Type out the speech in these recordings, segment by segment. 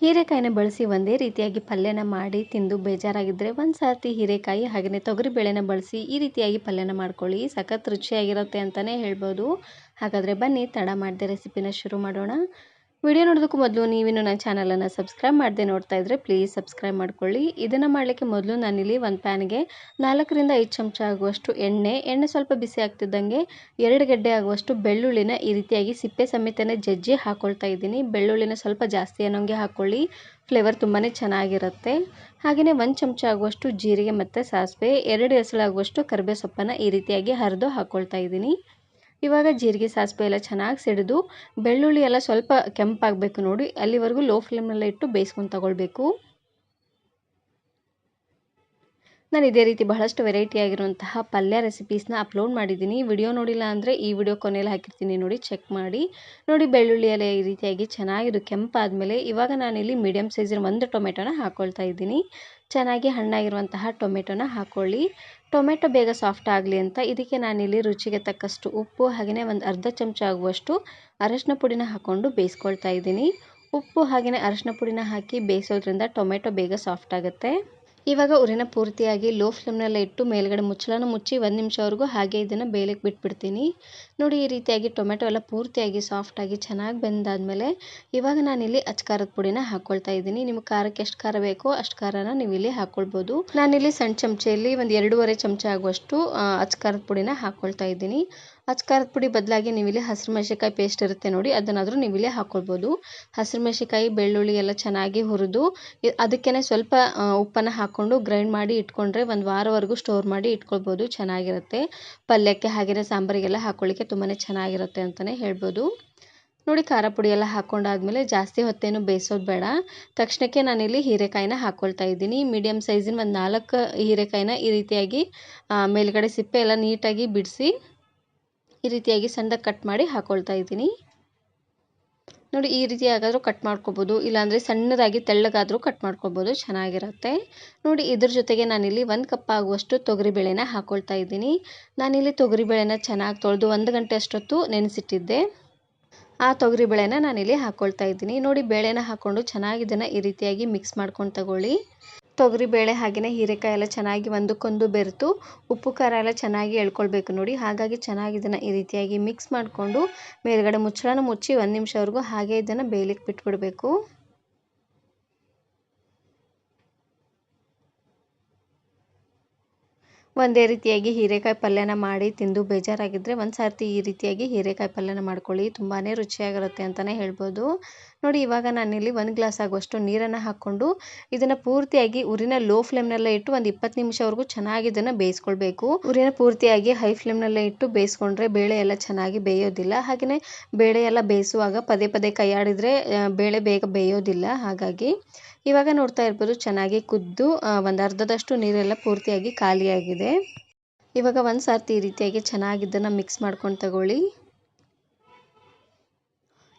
ಹೀರೆಕಾಯಿನ ಬಳಸಿ ಒಂದೇ ರೀತಿಯಾಗಿ ಪಲ್ಯನ ಮಾಡಿ ತಿಂದು ಬೇಜಾರಾಗಿದ್ದರೆ ಒಂದು ಸರ್ತಿ ಹೀರೆಕಾಯಿ ಹಾಗೆಯೇ ತೊಗರಿಬೇಳೆನ ಬಳಸಿ ಈ ರೀತಿಯಾಗಿ ಪಲ್ಯನ ಮಾಡ್ಕೊಳ್ಳಿ. ಸಖತ್ ರುಚಿಯಾಗಿರುತ್ತೆ ಅಂತಲೇ ಹೇಳ್ಬೋದು. ಹಾಗಾದರೆ ಬನ್ನಿ, ತಡ ಮಾಡದೆ ರೆಸಿಪಿನ ಶುರು ಮಾಡೋಣ. ವಿಡಿಯೋ ನೋಡೋದಕ್ಕೂ ಮೊದಲು ನೀವಿನ್ನು ನನ್ನ ಚಾನಲನ್ನು ಸಬ್ಸ್ಕ್ರೈಬ್ ಮಾಡದೆ ನೋಡ್ತಾ ಇದ್ದರೆ ಪ್ಲೀಸ್ ಸಬ್ಸ್ಕ್ರೈಬ್ ಮಾಡ್ಕೊಳ್ಳಿ. ಇದನ್ನು ಮಾಡಲಿಕ್ಕೆ ಮೊದಲು ನಾನಿಲ್ಲಿ ಒಂದು ಪ್ಯಾನ್ಗೆ ನಾಲ್ಕರಿಂದ ಐದು ಚಮಚ ಆಗುವಷ್ಟು ಎಣ್ಣೆ ಎಣ್ಣೆ ಸ್ವಲ್ಪ ಬಿಸಿ ಆಗ್ತಿದ್ದಂಗೆ ಎರಡು ಗಡ್ಡೆ ಆಗುವಷ್ಟು ಬೆಳ್ಳುಳ್ಳಿನ ಈ ರೀತಿಯಾಗಿ ಸಿಪ್ಪೆ ಸಮೇತನೇ ಜಜ್ಜಿ ಹಾಕ್ಕೊಳ್ತಾ ಇದ್ದೀನಿ. ಬೆಳ್ಳುಳ್ಳಿನ ಸ್ವಲ್ಪ ಜಾಸ್ತಿ ಅನ್ನೋಂಗೆ ಹಾಕ್ಕೊಳ್ಳಿ ಫ್ಲೇವರ್ ತುಂಬಾ ಚೆನ್ನಾಗಿರುತ್ತೆ. ಹಾಗೆಯೇ ಒಂದು ಚಮಚ ಆಗುವಷ್ಟು ಜೀರಿಗೆ ಮತ್ತು ಸಾಸಿವೆ, ಎರಡು ಎಸಳಾಗುವಷ್ಟು ಕರಿಬೇ ಸೊಪ್ಪನ್ನು ಈ ರೀತಿಯಾಗಿ ಹರಿದು ಹಾಕ್ಕೊಳ್ತಾ ಇದ್ದೀನಿ. ಇವಾಗ ಜೀರಿಗೆ ಸಾಸಿವೆ ಎಲ್ಲ ಚೆನ್ನಾಗಿ ಸಿಡಿದು, ಬೆಳ್ಳುಳ್ಳಿ ಎಲ್ಲ ಸ್ವಲ್ಪ ಕೆಂಪಾಗಬೇಕು ನೋಡಿ, ಅಲ್ಲಿವರೆಗೂ ಲೋ ಫ್ಲೇಮಲ್ಲೇ ಇಟ್ಟು ಬೇಯಿಸ್ಕೊಂಡು ತಗೊಳ್ಬೇಕು. ನಾನು ಇದೇ ರೀತಿ ಬಹಳಷ್ಟು ವೆರೈಟಿ ಆಗಿರುವಂತಹ ಪಲ್ಯ ರೆಸಿಪೀಸ್ನ ಅಪ್ಲೋಡ್ ಮಾಡಿದ್ದೀನಿ. ವಿಡಿಯೋ ನೋಡಿಲ್ಲ ಅಂದರೆ ಈ ವಿಡಿಯೋ ಕೊನೆಯಲ್ಲಿ ಹಾಕಿರ್ತೀನಿ ನೋಡಿ ಚೆಕ್ ಮಾಡಿ. ನೋಡಿ, ಬೆಳ್ಳುಳ್ಳಿ ಎಲೆ ಈ ರೀತಿಯಾಗಿ ಚೆನ್ನಾಗಿದು ಕೆಂಪಾದಮೇಲೆ ಇವಾಗ ನಾನಿಲ್ಲಿ ಮೀಡಿಯಮ್ ಸೈಜಿನ ಒಂದು ಟೊಮೆಟೊನ ಹಾಕ್ಕೊಳ್ತಾ ಇದ್ದೀನಿ. ಚೆನ್ನಾಗಿ ಹಣ್ಣಾಗಿರುವಂತಹ ಟೊಮೆಟೊನ ಹಾಕ್ಕೊಳ್ಳಿ ಟೊಮೆಟೊ ಬೇಗ ಸಾಫ್ಟ್ ಆಗಲಿ ಅಂತ ಇದಕ್ಕೆ ನಾನಿಲ್ಲಿ ರುಚಿಗೆ ತಕ್ಕಷ್ಟು ಉಪ್ಪು ಹಾಗೆಯೇ ಒಂದು ಅರ್ಧ ಚಮಚ ಆಗುವಷ್ಟು ಅರಶಿನ ಪುಡಿನ ಹಾಕ್ಕೊಂಡು ಬೇಯಿಸ್ಕೊಳ್ತಾ ಇದ್ದೀನಿ. ಉಪ್ಪು ಹಾಗೆಯೇ ಅರಶಿನ ಪುಡಿನ ಹಾಕಿ ಬೇಯಿಸೋದ್ರಿಂದ ಟೊಮೆಟೊ ಬೇಗ ಸಾಫ್ಟ್ ಆಗುತ್ತೆ. ಇವಾಗ ಉರಿನ ಪೂರ್ತಿಯಾಗಿ ಲೋ ಫ್ಲೇಮ್ನೆಲ್ಲ ಇಟ್ಟು ಮೇಲ್ಗಡೆ ಮುಚ್ಚಳನ ಮುಚ್ಚಿ ಒಂದು ನಿಮಿಷವರೆಗೂ ಹಾಗೆ ಇದನ್ನು ಬೇಯಲಿಕ್ಕೆ ಬಿಟ್ಬಿಡ್ತೀನಿ. ನೋಡಿ ಈ ರೀತಿಯಾಗಿ ಟೊಮೆಟೊ ಎಲ್ಲ ಪೂರ್ತಿಯಾಗಿ ಸಾಫ್ಟಾಗಿ ಚೆನ್ನಾಗಿ ಬೆಂದಾದಮೇಲೆ ಇವಾಗ ನಾನಿಲ್ಲಿ ಅಚ್ಕಾರದ ಪುಡಿನ ಹಾಕ್ಕೊಳ್ತಾ ಇದ್ದೀನಿ. ನಿಮ್ಗೆ ಖಾರಕ್ಕೆ ಎಷ್ಟು ಖಾರ ಬೇಕೋ ಅಷ್ಟು ಖಾರನ ನೀವು ಇಲ್ಲಿ ಹಾಕ್ಕೊಳ್ಬೋದು ನಾನಿಲ್ಲಿ ಸಣ್ಣ ಚಮಚೆಯಲ್ಲಿ ಒಂದು ಎರಡೂವರೆ ಚಮಚ ಆಗುವಷ್ಟು ಅಚ್ಕಾರದ ಪುಡಿನ ಹಾಕ್ಕೊಳ್ತಾ ಇದ್ದೀನಿ. ಅಚ್ಕಾರದ ಪುಡಿ ಬದಲಾಗಿ ನೀವಿಲ್ಲಿ ಹಸಿರು ಮೆಣಸಿಕಾಯಿ ಪೇಸ್ಟ್ ಇರುತ್ತೆ ನೋಡಿ, ಅದನ್ನಾದರೂ ನೀವಿಲ್ಲಿ ಹಾಕ್ಕೊಳ್ಬೋದು ಹಸಿರು ಮೆಣಸಿಕಾಯಿ ಬೆಳ್ಳುಳ್ಳಿ ಎಲ್ಲ ಚೆನ್ನಾಗಿ ಹುರಿದು ಅದಕ್ಕೇ ಸ್ವಲ್ಪ ಉಪ್ಪನ್ನು ಹಾಕ್ಕೊಂಡು ಗ್ರೈಂಡ್ ಮಾಡಿ ಇಟ್ಕೊಂಡ್ರೆ ಒಂದು ವಾರವರೆಗೂ ಸ್ಟೋರ್ ಮಾಡಿ ಇಟ್ಕೊಳ್ಬೋದು, ಚೆನ್ನಾಗಿರುತ್ತೆ. ಪಲ್ಯಕ್ಕೆ ಹಾಗೆಯೇ ಸಾಂಬಾರಿಗೆಲ್ಲ ಹಾಕ್ಕೊಳ್ಳಿಕ್ಕೆ ತುಂಬಾ ಚೆನ್ನಾಗಿರುತ್ತೆ ಅಂತಲೇ ಹೇಳ್ಬೋದು. ನೋಡಿ, ಖಾರ ಪುಡಿ ಎಲ್ಲ ಜಾಸ್ತಿ ಹೊತ್ತೇನು ಬೇಯಿಸೋದು ಬೇಡ. ತಕ್ಷಣಕ್ಕೆ ನಾನಿಲ್ಲಿ ಹೀರೆಕಾಯಿನ ಹಾಕ್ಕೊಳ್ತಾ ಇದ್ದೀನಿ. ಮೀಡಿಯಮ್ ಸೈಜಿನ ಒಂದು ನಾಲ್ಕು ಹೀರೆಕಾಯಿನ ಈ ರೀತಿಯಾಗಿ ಮೇಲ್ಗಡೆ ಸಿಪ್ಪೆ ಎಲ್ಲ ನೀಟಾಗಿ ಬಿಡಿಸಿ ಈ ರೀತಿಯಾಗಿ ಸಣ್ಣದಾಗಿ ಕಟ್ ಮಾಡಿ ಹಾಕೊಳ್ತಾ ಇದ್ದೀನಿ. ನೋಡಿ, ಈ ರೀತಿ ಆಗಾದರೂ ಕಟ್ ಮಾಡ್ಕೊಬೋದು. ಇಲ್ಲಾಂದರೆ ಸಣ್ಣದಾಗಿ ತೆಳ್ಳಗಾದರೂ ಕಟ್ ಮಾಡ್ಕೊಬೋದು. ಚೆನ್ನಾಗಿರುತ್ತೆ. ನೋಡಿ, ಇದ್ರ ಜೊತೆಗೆ ನಾನಿಲ್ಲಿ ಒಂದು ಕಪ್ ಆಗುವಷ್ಟು ತೊಗರಿಬೇಳೆನ ಹಾಕ್ಕೊಳ್ತಾ ಇದ್ದೀನಿ. ನಾನಿಲ್ಲಿ ತೊಗರಿಬೇಳೆನ ಚೆನ್ನಾಗಿ ತೊಳೆದು ಒಂದು ಗಂಟೆ ಅಷ್ಟೊತ್ತು ನೆನೆಸಿಟ್ಟಿದ್ದೆ. ಆ ತೊಗರಿಬೇಳೆನ ನಾನಿಲ್ಲಿ ಹಾಕ್ಕೊಳ್ತಾ ಇದ್ದೀನಿ. ನೋಡಿ, ಬೇಳೆನ ಹಾಕ್ಕೊಂಡು ಚೆನ್ನಾಗಿ ಇದನ್ನು ಈ ರೀತಿಯಾಗಿ ಮಿಕ್ಸ್ ಮಾಡ್ಕೊಂಡು ತಗೊಳ್ಳಿ. ತೊಗರಿಬೇಳೆ ಹಾಗೆಯೇ ಹೀರೆಕಾಯಿ ಎಲ್ಲ ಚೆನ್ನಾಗಿ ಒಂದಕ್ಕೊಂದು ಬೆರೆತು ಉಪ್ಪು ಖಾರ ಎಲ್ಲ ಚೆನ್ನಾಗಿ ಎಳ್ಕೊಳ್ಬೇಕು ನೋಡಿ. ಹಾಗಾಗಿ ಚೆನ್ನಾಗಿ ಇದನ್ನು ಈ ರೀತಿಯಾಗಿ ಮಿಕ್ಸ್ ಮಾಡಿಕೊಂಡು ಮೇಲುಗಡೆ ಮುಚ್ಚಳನ ಮುಚ್ಚಿ ಒಂದು ನಿಮಿಷವರೆಗೂ ಹಾಗೆ ಇದನ್ನು ಬೇಯಲಿಕ್ಕೆ ಬಿಟ್ಬಿಡಬೇಕು. ಒಂದೇ ರೀತಿಯಾಗಿ ಹೀರೆಕಾಯಿ ಪಲ್ಯನ ಮಾಡಿ ತಿಂದು ಬೇಜಾರಾಗಿದ್ದರೆ ಒಂದು ಸರ್ತಿ ಈ ರೀತಿಯಾಗಿ ಹೀರೆಕಾಯಿ ಪಲ್ಯನ ಮಾಡ್ಕೊಳ್ಳಿ. ತುಂಬಾ ರುಚಿಯಾಗಿರುತ್ತೆ ಅಂತಲೇ ಹೇಳ್ಬೋದು. ನೋಡಿ, ಇವಾಗ ನಾನಿಲ್ಲಿ ಒಂದು ಗ್ಲಾಸ್ ಆಗುವಷ್ಟು ನೀರನ್ನು ಹಾಕ್ಕೊಂಡು ಇದನ್ನು ಪೂರ್ತಿಯಾಗಿ ಉರಿನ ಲೋ ಫ್ಲೇಮ್ನಲ್ಲೇ ಇಟ್ಟು ಒಂದು ಇಪ್ಪತ್ತು ನಿಮಿಷವರೆಗೂ ಚೆನ್ನಾಗಿ ಇದನ್ನು ಬೇಯಿಸ್ಕೊಳ್ಬೇಕು. ಉರಿನ ಪೂರ್ತಿಯಾಗಿ ಹೈ ಫ್ಲೇಮ್ನಲ್ಲೇ ಇಟ್ಟು ಬೇಯಿಸ್ಕೊಂಡ್ರೆ ಬೇಳೆ ಎಲ್ಲ ಚೆನ್ನಾಗಿ ಬೇಯೋದಿಲ್ಲ. ಹಾಗೆಯೇ ಬೇಳೆ ಎಲ್ಲ ಬೇಯಿಸುವಾಗ ಪದೇ ಪದೇ ಕೈಯಾಡಿದರೆ ಬೇಳೆ ಬೇಗ ಬೇಯೋದಿಲ್ಲ. ಹಾಗಾಗಿ ಇವಾಗ ನೋಡ್ತಾ ಇರ್ಬೋದು ಚೆನ್ನಾಗಿ ಕುದ್ದು ಒಂದು ಅರ್ಧದಷ್ಟು ನೀರೆಲ್ಲ ಪೂರ್ತಿಯಾಗಿ ಖಾಲಿಯಾಗಿದೆ. ಇವಾಗ ಒಂದು ಸರ್ತಿ ಈ ರೀತಿಯಾಗಿ ಚೆನ್ನಾಗಿದ್ದನ್ನು ಮಿಕ್ಸ್ ಮಾಡ್ಕೊಂಡು ತಗೊಳ್ಳಿ.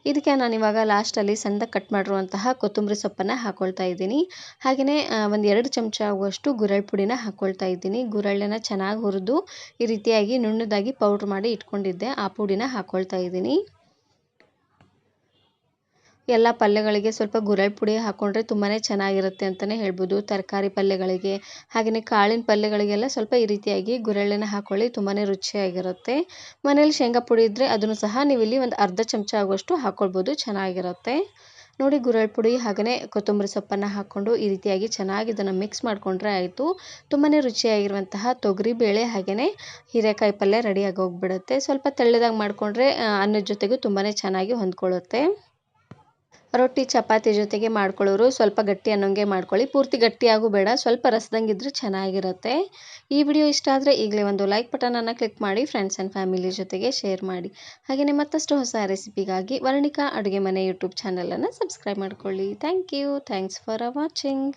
ಇದಕ್ಕೆ ನಾನು ಇವಾಗ ಲಾಸ್ಟಲ್ಲಿ ಸಣ್ಣದಾಗಿ ಕಟ್ ಮಾಡಿರುವಂತಹ ಕೊತ್ತಂಬರಿ ಸೊಪ್ಪನ್ನು ಹಾಕ್ಕೊಳ್ತಾ ಇದ್ದೀನಿ. ಹಾಗೆಯೇ ಒಂದು ಎರಡು ಚಮಚ ಆಗುವಷ್ಟು ಗುರಳ್ ಪುಡಿನ ಹಾಕ್ಕೊಳ್ತಾ ಇದ್ದೀನಿ. ಗುರಳನ್ನ ಚೆನ್ನಾಗಿ ಹುರಿದು ಈ ರೀತಿಯಾಗಿ ನುಣ್ಣದಾಗಿ ಪೌಡ್ರ್ ಮಾಡಿ ಇಟ್ಕೊಂಡಿದ್ದೆ. ಆ ಪುಡಿನ ಹಾಕ್ಕೊಳ್ತಾ ಇದ್ದೀನಿ. ಎಲ್ಲ ಪಲ್ಯಗಳಿಗೆ ಸ್ವಲ್ಪ ಗುರೆಳ್ ಪುಡಿ ಹಾಕ್ಕೊಂಡ್ರೆ ತುಂಬಾ ಚೆನ್ನಾಗಿರುತ್ತೆ ಅಂತಲೇ ಹೇಳ್ಬೋದು. ತರಕಾರಿ ಪಲ್ಯಗಳಿಗೆ ಹಾಗೆಯೇ ಕಾಳಿನ ಪಲ್ಯಗಳಿಗೆಲ್ಲ ಸ್ವಲ್ಪ ಈ ರೀತಿಯಾಗಿ ಗುರೆಳ್ಳನ್ನು ಹಾಕ್ಕೊಳ್ಳಿ ತುಂಬಾ ರುಚಿಯಾಗಿರುತ್ತೆ. ಮನೇಲಿ ಶೇಂಗಾ ಪುಡಿ ಇದ್ದರೆ ಅದನ್ನು ಸಹ ನೀವು ಇಲ್ಲಿ ಒಂದು ಅರ್ಧ ಚಮಚ ಆಗುವಷ್ಟು ಹಾಕ್ಕೊಳ್ಬೋದು ಚೆನ್ನಾಗಿರುತ್ತೆ. ನೋಡಿ ಗುರೆಳ್ಳು ಪುಡಿ ಹಾಗೆಯೇ ಕೊತ್ತಂಬರಿ ಸೊಪ್ಪನ್ನು ಹಾಕ್ಕೊಂಡು ಈ ರೀತಿಯಾಗಿ ಚೆನ್ನಾಗಿ ಇದನ್ನು ಮಿಕ್ಸ್ ಮಾಡಿಕೊಂಡ್ರೆ ಆಯಿತು. ತುಂಬಾ ರುಚಿಯಾಗಿರುವಂತಹ ತೊಗರಿ ಬೇಳೆ ಹಾಗೆಯೇ ಹೀರೆಕಾಯಿ ಪಲ್ಯ ರೆಡಿಯಾಗಿ ಹೋಗ್ಬಿಡುತ್ತೆ ಸ್ವಲ್ಪ ತೆಳ್ಳದಾಗಿ ಮಾಡಿಕೊಂಡ್ರೆ ಅನ್ನದ ಜೊತೆಗೂ ತುಂಬಾ ಚೆನ್ನಾಗಿ ಹೊಂದ್ಕೊಳ್ಳುತ್ತೆ. ರೊಟ್ಟಿ, ಚಪಾತಿ ಜೊತೆಗೆ ಮಾಡ್ಕೊಳ್ಳೋರು ಸ್ವಲ್ಪ ಗಟ್ಟಿ ಅನ್ನೋಂಗೆ ಮಾಡ್ಕೊಳ್ಳಿ. ಪೂರ್ತಿ ಗಟ್ಟಿಯಾಗೂ ಬೇಡ, ಸ್ವಲ್ಪ ರಸದಂಗೆ ಇದ್ದರೆ ಚೆನ್ನಾಗಿರುತ್ತೆ. ಈ ವಿಡಿಯೋ ಇಷ್ಟ ಆದರೆ ಈಗಲೇ ಒಂದು ಲೈಕ್ ಬಟನನ್ನು ಕ್ಲಿಕ್ ಮಾಡಿ ಫ್ರೆಂಡ್ಸ್ ಆ್ಯಂಡ್ ಫ್ಯಾಮಿಲಿ ಜೊತೆಗೆ ಶೇರ್ ಮಾಡಿ. ಹಾಗೆಯೇ ಮತ್ತಷ್ಟು ಹೊಸ ರೆಸಿಪಿಗಾಗಿ ವರ್ಣಿಕಾ ಅಡುಗೆ ಮನೆ ಯೂಟ್ಯೂಬ್ ಚಾನಲನ್ನು ಸಬ್ಸ್ಕ್ರೈಬ್ ಮಾಡ್ಕೊಳ್ಳಿ. Thank you thanks for watching